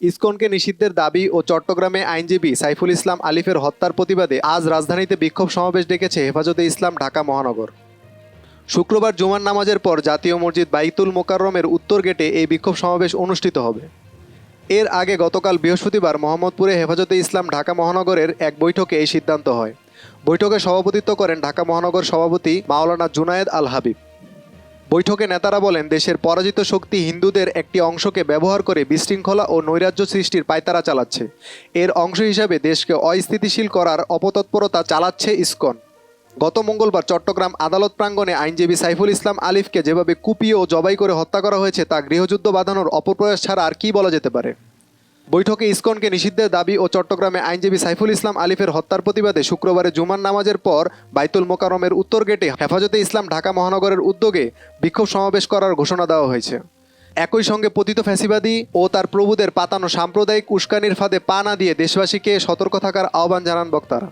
ইসকনকে নিষিদ্ধের দাবি ও চট্টগ্রামে আইনজীবী সাইফুল ইসলাম আলিফের হত্যার প্রতিবাদে আজ রাজধানীতে বিক্ষোভ সমাবেশ ডেকেছে হেফাজতে ইসলাম ঢাকা মহানগর। শুক্রবার জুমার নামাজের পর জাতীয় মসজিদ বাইতুল মোকাররমের উত্তর গেটে এই বিক্ষোভ সমাবেশ অনুষ্ঠিত হবে। এর আগে গতকাল বৃহস্পতিবার মোহাম্মদপুরে হেফাজতে ইসলাম ঢাকা মহানগরের এক বৈঠকে এই সিদ্ধান্ত হয়। বৈঠকে সভাপতিত্ব করেন ঢাকা মহানগর সভাপতি মাওলানা জুনায়েদ আল হাবিব। বৈঠকে নেতারা বলেন, দেশের পরাজিত শক্তি হিন্দুদের একটি অংশকে ব্যবহার করে বিশৃঙ্খলা ও নৈরাজ্য সৃষ্টির পায়তারা চালাচ্ছে। এর অংশ হিসাবে দেশকে অস্থিতিশীল করার অপতৎপরতা চালাচ্ছে ইসকন। গত মঙ্গলবার চট্টগ্রাম আদালত প্রাঙ্গণে আইনজীবী সাইফুল ইসলাম আলিফকে যেভাবে কুপিয়ে ও জবাই করে হত্যা করা হয়েছে, তা গৃহযুদ্ধ বাঁধানোর অপপ্রয়াস ছাড়া আর কি বলা যেতে পারে? বৈঠকে ইসকনকে নিষিদ্ধের দাবি ও চট্টগ্রামে আইনজীবী সাইফুল ইসলাম আলিফের হত্যার প্রতিবাদে শুক্রবারে জুমার নামাজের পর বাইতুল মোকারমের উত্তর গেটে হেফাজতে ইসলাম ঢাকা মহানগরের উদ্যোগে বিক্ষোভ সমাবেশ করার ঘোষণা দেওয়া হয়েছে। একই সঙ্গে পতিত ফ্যাসিবাদী ও তার প্রভুদের পাতানো সাম্প্রদায়িক উস্কানির ফাঁদে পা না দিয়ে দেশবাসীকে সতর্ক থাকার আহ্বান জানান বক্তারা।